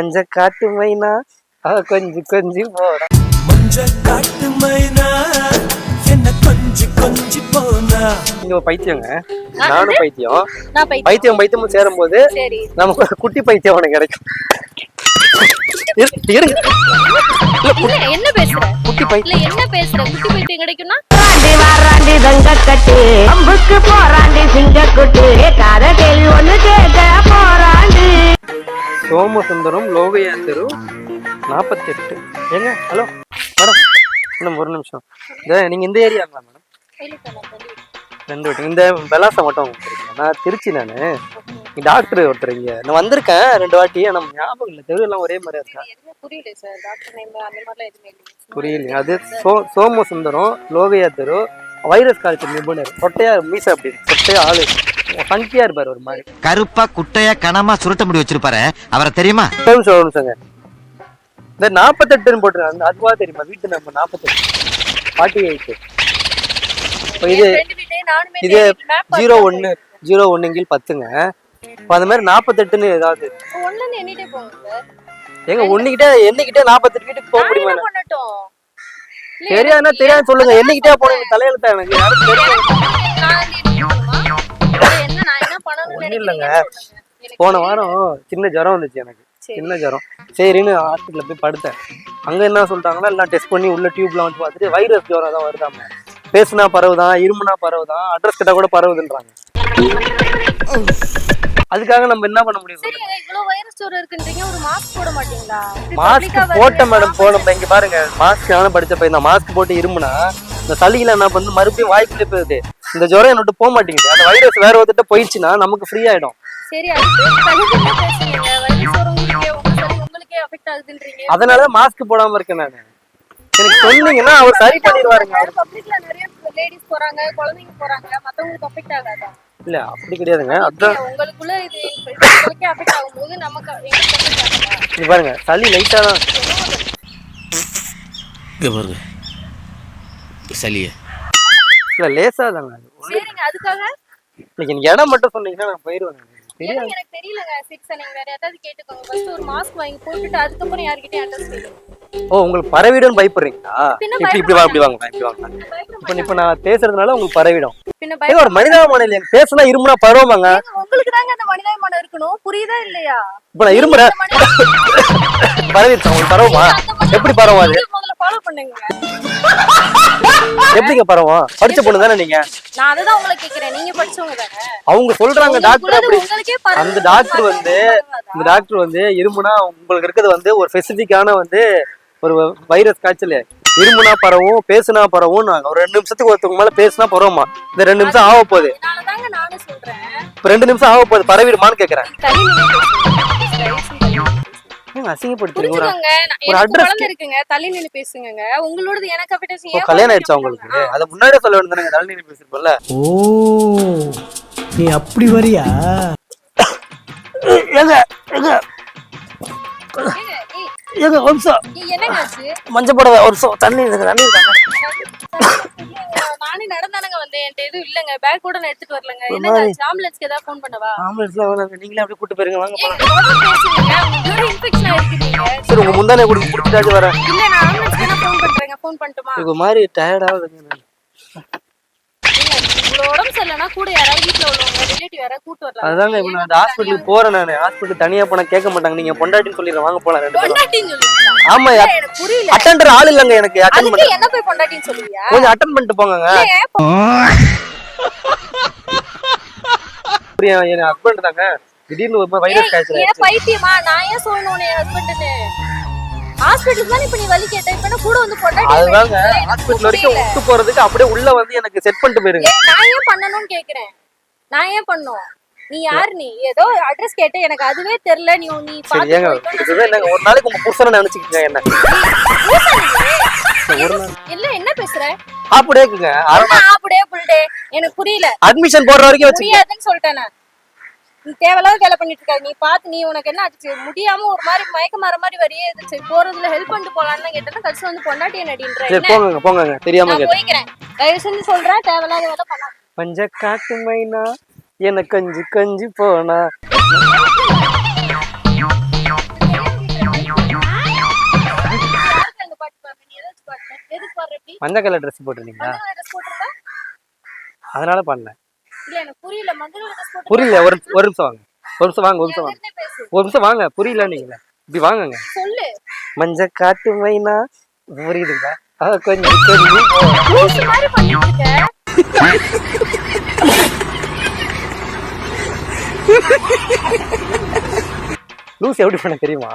கொஞ்ச காட்டு மைனா? அவ கொஞ்சி கொஞ்சி போறா மஞ்ச காட்டு மைனா என்ன கொஞ்சி கொஞ்சி போனா? இங்க ஒரு பைத்தியங்க. நானும் பைத்தியம். நான் பைத்தியம். பைத்தியம் பைத்தியமும் சேரும் போது நமக்கு குட்டி பைத்தியம் உனக்கு கிடைக்கும். என்ன பேசுற? குட்டி பைத்தியம் என்ன பேசுற? குட்டி பைத்தியம் கிடைக்கும்னா? வாராண்டி வாராண்டி தங்க கட்டு அம்புக்கு போராண்டி சிங்கக்குட்டு. காத கேள்வி ஒண்ணு கேட்க போராண்டி சோமசுந்தரம் லோகையாத்தரு நாற்பத்தெட்டு ஏங்க ஹலோ மேடம் மேடம் ஒரு நிமிஷம். இந்த நீங்க இந்த ஏரியாங்களா மேடம். ரெண்டு வாட்டி இந்த விலாசம் மட்டும் நான் திருச்சி நான். டாக்டர் ஒருத்தர் இங்க. நான் வந்திருக்கேன் ரெண்டு வாட்டி ஆனா ஞாபகம் இல்லை. தெரு எல்லாம் ஒரே மாதிரியா இருக்கா? புரியல சார் டாக்டர் அது சோ சோமசுந்தரம் லோகையாத்தரு வைரஸ் காய்ச்சல் நிபுணர். சொட்டையா மீச அப்படி சொட்டையா ஆளு ஃபங்கியா இருப்பாரு ஒரு மாதிரி. கருப்பா குட்டையா கனமா சுருட்ட முடி வச்சிருப்பாரு. அவரை தெரியுமா? ஒரு நிமிஷங்க இந்த நாற்பத்தெட்டுன்னு போட்டுருங்க அந்த அதுவா தெரியுமா? வீட்டு நம்ம நாற்பத்தெட்டு ஃபார்ட்டி எயிட் இப்போ இது இது ஜீரோ ஒன்று ஜீரோ ஒன்றுங்கில் பத்துங்க. இப்போ அந்த மாதிரி நாற்பத்தெட்டுன்னு ஏதாவது. சார் ஏங்க ஒன்றுகிட்டே என்னைக்கிட்டே நாற்பத்தெட்டு வீட்டுக்கு போக முடியுமா? தெரியாதுன்னா தெரியாது சொல்லுங்க. என்னைக்கிட்டே. போனீங்க தலையெழுத்தா எனக்கு. ஒண்ணும் இல்லைங்க. போன. வாரம் சின்ன ஜுரம் வந்துச்சு எனக்கு. சின்ன ஜுரம். சரின்னு ஹாஸ்பிட்டலில் போய் படுத்தேன். அங்க என்ன சொல்லிட்டாங்கன்னா எல்லாம் டெஸ்ட் பண்ணி உள்ள டியூப்லாம் வந்து பார்த்துட்டு வைரஸ் ஜுரம் தான் வருதாம. பேசுனா பரவுதான் இருமுனா பரவுதான் அட்ரஸ் கிட்ட கூட பரவுதுன்றாங்க. அதுக்காக நம்ம என்ன பண்ண முடியும் சரி, சொல்லுங்க. இவ்வளவு வைரஸ் ஜுரம் இருக்குன்றீங்க, ஒரு மாஸ்க் போட்ட மேடம் போனோம் இங்க பாருங்க மாஸ்க் நானும் படிச்ச பையன் மாஸ்க் போட்டு இருமுனா இந்த சளியில என்ன பண்ணு மறுபடியும் வாய்க்குள்ளே போகுது இந்த ஜுரம் என்னோட போக மாட்டேங்குது. அந்த வைரஸ் வேற ஒருத்திட்ட போயிடுச்சுன்னா நமக்கு ஃப்ரீ ஆயிடும். சரி. அதனால மாஸ்க் போடாம இருக்கேன் நான். எனக்கு சொன்னீங்கன்னா அவர் சரி பண்ணிடுவாருங்க. போறாங்க, குழந்தைங்க போறாங்க, மத்தவங்களுக்கு ஆகாதா? இல்ல அப்படி கிடையாதுங்க. அதான். உங்களுக்குள்ள இது உங்களுக்கே ஆகும்போது நமக்கு பாருங்க சளி லைட்டா தான் இங்க பாருங்க. சளிய. இல்ல லேசா தாங்க. சரிங்க, அதுக்காக? இன்னைக்கு எனக்கு இடம் மட்டும் சொன்னீங்கன்னா நான் போயிருவேன் எனக்கு தெரியலங்க சார் நீங்க வேற ஏதாவது கேட்டுக்கோங்க. ஃபர்ஸ்ட் ஒரு மாஸ்க் வாங்கி போட்டுட்டு அதுக்கப்புறம் யார்கிட்டயும் அட்ரஸ் கேளுங்க ஓ உங்களுக்கு பரவிடும் பயப்படுறீங்களா? இப்படி இப்படி வா இப்படி வாங்க இப்படி வாங்க. இப்ப இப்ப நான் பேசுறதுனால உங்களுக்கு பரவிடும். ஒரு மனிதாபிமானம் இல்லையா. பேசுனா இருமுனா பரவுமாங்க? உங்களுக்கு தாங்க அந்த மனிதாபிமானம் இருக்கணும். புரியுதா இல்லையா? இப்ப நான் இருமுறேன் பரவிடுச்சா உங்களுக்கு பரவுமா? எப்படி பரவும் அது? எப்படிங்க பரவும்? படிச்ச பொண்ணு தானே நீங்க? நான் அதை தான் உங்களை கேக்குறேன். நீங்க படிச்சவங்க தானே? அவங்க சொல்றாங்க டாக்டர் அப்படி. உங்களுக்கே. அந்த டாக்டர் வந்து இந்த டாக்டர் வந்து இருமுனா உங்களுக்கு இருக்கிறது வந்து ஒரு ஸ்பெசிபிக்கான வந்து ஒரு வைரஸ் காய்ச்சல். இருமுனா பரவும் பேசுனா பரவும் நாங்க ஒரு ரெண்டு நிமிஷத்துக்கு ஒருத்தவங்க மேல பேசுனா பரவுமா இந்த ரெண்டு நிமிஷம் ஆக போகுது. இப்ப ரெண்டு நிமிஷம் ஆக போகுது பரவிடுமான்னு கேக்குறேன். அசிங்கப்படுத்துறீங்க ஒரு குழந்தை இருக்குங்க தள்ளி நின்னு பேசுங்க உங்களோடது எனக்கு ஓ, கல்யாணம் ஆயிடுச்சா உங்களுக்கு? அதை முன்னாடியே சொல்ல வேண்டியது தானே நீங்க பேசிருப்போம்ல. ஓ நீ அப்படி வரியா? ஏங்க. ஏங்க ஏங்க ஒரு நிமிஷம். மஞ்சள் புடவை ஒரு நிமிஷம். தண்ணி இருக்கு தண்ணி நானே நடந்தானங்க வந்தேன். என்கிட்ட எதுவும் இல்லங்க. பேக் கூட நான் எடுத்துட்டு வரலங்க. ஆச்சு ஆம்புலன்ஸ்க்கு ஏதாவது ஃபோன் பண்ணவா? ஆம்புலன்ஸ்ல வேணாம் நீங்களே அப்படியே கூட்டு போயிருங்க வாங்க பேசுங்க இன்ஃபெக்ஷன் சரி உங்க முந்தானே கொடுத்து கொடுத்துட்டாச்சு வரேன். இல்ல நான் ஆம்புலன்ஸ்க்கு ஃபோன் பண்றேங்க. ஃபோன் பண்ணட்டுமா? இது மாதிரி டயர்டாகுதுங்க நான். உடம்பு சரியில்லைனா கூட யாராவது வீட்ல உள்ளவங்க ரிலேட்டிவ் யாராவது கூட்டு வரலாம். அதுதாங்க இப்ப நான் அந்த ஹாஸ்பிட்டலுக்கு போறேன் நான். ஹாஸ்பிட்டல் தனியா போனா கேட்க மாட்டாங்க. நீங்க பொண்டாட்டின்னு சொல்லிடுறேன். வாங்க போலாம் ரெண்டு பேரும். பொண்டாட்டின்னு சொல்லுவீங்களா ஆமா எனக்கு புரியல. அட்டெண்டர் ஆள் இல்லங்க எனக்கு. அட்டன் அதுக்கு பண்ண என்ன போய் பொண்டாட்டின்னு சொல்லுவியா? கொஞ்சம் அட்டன் பண்ணிட்டு போங்கங்க. ஏன் புரியா என் ஹஸ்பண்ட் தாங்க. திடீர்னு ஒரு வைரஸ் காய்ச்சல் ஏன் பைத்தியமா? நான் ஏன் சொல்லணும் உன்னை ஹஸ்பண்ட்னு ஹாஸ்பிட்டல் தான் இப்ப நீ வலி கேட்ட? இப்ப கூட வந்து பொண்டாட்டி அதுதாங்க ஹாஸ்பிட்டல் வரைக்கும். விட்டு போறதுக்கு அப்படியே உள்ள வந்து எனக்கு செட் பண்ணிட்டு போயிருங்க. நான் ஏன் பண்ணணும்னு கேக்குறேன்? நான் ஏன் பண்ணும் நீ யார் நீ? ஏதோ அட்ரஸ் கேட்ட எனக்கு அதுவே தெரியல. நீ நீ சரி பாத்து ஏங்க போயிட்டோன்னு இதுதான் ஒரு நாளைக்கு உங்க புருஷனை நினைச்சுக்கங்க என்ன? இல்ல என்ன பேசுற? அப்படியே ஆப்புடே புல்டே எனக்கு புரியல. அட்மிஷன் போடுற வரைக்கும் வச்சு முடியாதுன்னு சொல்லிட்டேன் நான். நீ தேவையில்லாத வேலை பண்ணிட்டு இருக்காரு. நீ பார்த்து நீ உனக்கு என்ன ஆச்சு? முடியாம ஒரு மாதிரி மயக்க மர மாதிரி வரையே. சரி போறதுல ஹெல்ப் பண்ணிட்டு போலான்னு கேட்டேன்னா கடைசி வந்து பொண்டாட்டி நடின்ற போங்க போங்க தெரியாம போய்க்கிறேன். தயவு செஞ்சு சொல்றேன் தேவையில்லாத வேலை பண்ணா பஞ்ச காட்டு மைனா என கஞ்சி கஞ்சி போனா. மஞ்சள் கலர் ட்ரெஸ் போட்டிருந்தீங்களா? அதனால பண்ணேன் புரியல. ஒரு ஒரு நிமிஷம் வாங்க. ஒரு நிமிஷம் வாங்க ஒரு நிமிஷம் வாங்க. ஒரு நிமிஷம் வாங்க புரியல நீங்களே. இப்படி வாங்குங்க. சொல்லு. மஞ்சள் காட்டு மைனா புரியுதுங்களா? ஆ, கொஞ்சம் லூஸ் எப்படி பண்ண தெரியுமா?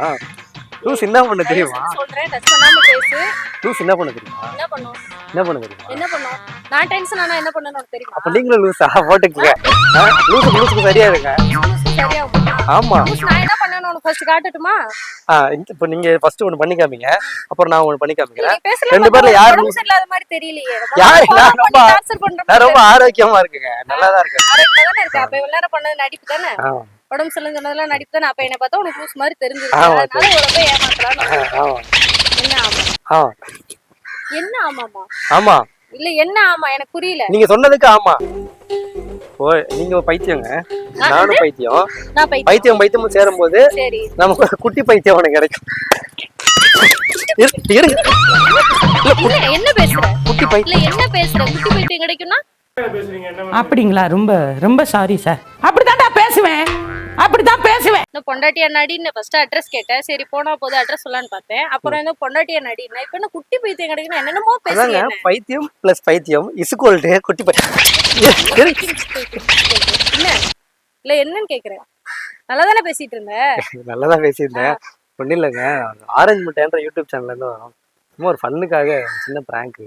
லூஸ் என்ன பண்ண தெரியுமா? சொல்றேன். டச் பண்ணாம பேசு. லூஸ் என்ன பண்ண தெரியுமா? என்ன பண்ணும்? என்ன பண்ண தெரியுமா? என்ன பண்ணும்? நான் டென்ஷன் ஆனா என்ன உனக்கு தெரியுமா? அப்ப நீங்களும் லூஸா போட்டுக்கங்க. லூஸ் லூஸுக்கு சரியா இருங்க. சரியா ஆமா. நான் என்ன ஃபர்ஸ்ட் காட்டட்டுமா? இப்ப நீங்க ஃபர்ஸ்ட் ஒண்ணு பண்ணி காமிங்க. அப்புறம் நான் ஒண்ணு பண்ணி காமிக்கிறேன். ரெண்டு பேர்ல யார் உடம்பு சரியில்லாத மாதிரி தெரியலையே. யாரு? ரொம்ப நான் ரொம்ப- டார்ச்சர் பண்ற நான் ரொம்ப ஆரோக்கியமா இருக்குங்க. நல்லா தான் இருக்கேன். ஆரோக்கியமா தானே இருக்கு அப்ப இவ்வளவு நேரம் பண்ணது நடிப்பு தானே? உடம்பு சரியில்லைன்னு சொன்னதெல்லாம் நடிப்பு தானே அப்ப என்ன பார்த்தா உனக்கு லூஸ் மாதிரி தெரிஞ்சிருக்கு அதனால ஏமாத்தலாம் என்ன ஆமா? என்ன ஆமாமா ஆமா. இல்ல என்ன ஆமா? எனக்கு புரியல. நீங்க சொன்னதுக்கு ஆமா. ஓ நீங்க பைத்தியங்க. நானும் பைத்தியம். நான் பைத்தியம். பைத்தியம் பைத்தியமும் சேரும்போது சரி. நமக்கு குட்டி பைத்தியம் உனக்கு கிடைக்கும். என்ன பேசுற? குட்டி பைத்தியம் இல்ல என்ன பேசுற? குட்டி பைத்தியம் கிடைக்கும்னா? அப்படிங்களா? ரொம்ப ரொம்ப சாரி சார் பேசுவேன் இந்த பொண்டாட்டியா நடின்னு ஃபர்ஸ்ட் அட்ரஸ் கேட்டேன். சரி போனா போது அட்ரஸ் சொல்லலான்னு பார்த்தேன். அப்புறம் இந்த பொண்டாட்டியா நடினா இப்ப என்ன குட்டி பைத்தியம் கிடைக்கணும் என்னென்னமோ பேசுறீங்க பைத்தியம் பிளஸ் பைத்தியம் இசுகோல்டு குட்டி பைத்தியம். என்ன? இல்ல என்னன்னு கேக்குறேன். நல்லா தானே பேசிட்டு இருந்த? நல்லதா பேசியிருந்தேன். ஒன்றும் இல்லைங்க. ஆரஞ்சு முட்டைன்ற யூடியூப் சேனல்ல இருந்து வரும். சும்மா ஒரு ஃபன்னுக்காக சின்ன பிராங்க்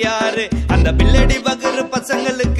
யாரு? அந்த பில்லடி பகரு பசங்களுக்கு